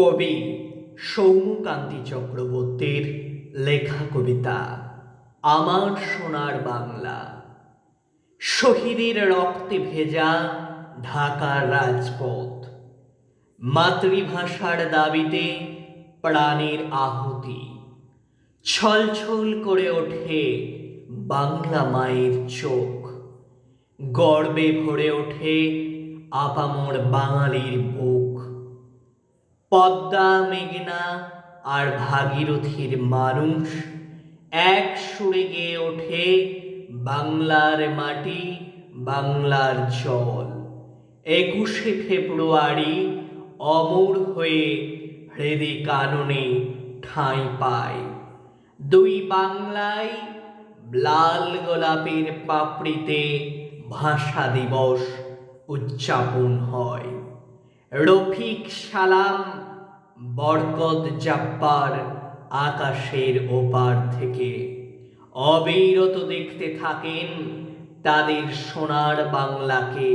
কবি সৌমকান্তি চক্রবর্তীর লেখা কবিতা, আমার সোনার বাংলা। শহীদের রক্তে ভেজা ঢাকার রাজপথ, মাতৃভাষার দাবিতে প্রাণের আহুতি। ছলছল করে ওঠে বাংলা মায়ের চোখ, গর্বে ভরে ওঠে আপামর বাঙালির বুক। পদ্মা, মেঘনা আর ভাগীরথীর মানুষ এক সুরে গেয়ে ওঠে বাংলার মাটি, বাংলার জল। একুশে ফেব্রুয়ারি অমর হয়ে হৃদয় কাননে ঠাঁই পায়। দুই বাংলায় লাল গোলাপের পাপড়িতে ভাষা দিবস উদযাপন হয়। রফিক সালাম বরকত জাব্বার আকাশের ওপার থেকে। অবিরত দেখতে থাকেন তাদের সোনার বাংলাকে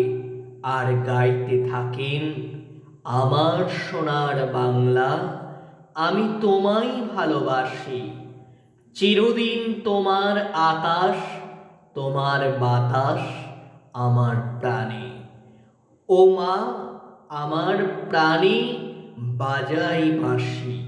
আর গাইতে থাকেন, আমার সোনার বাংলা আমি তোমায় ভালোবাসি। চিরদিন তোমার আকাশ, তোমার বাতাস আমার প্রাণে। ও মা আমার প্রাণী বাজাই বাঁশি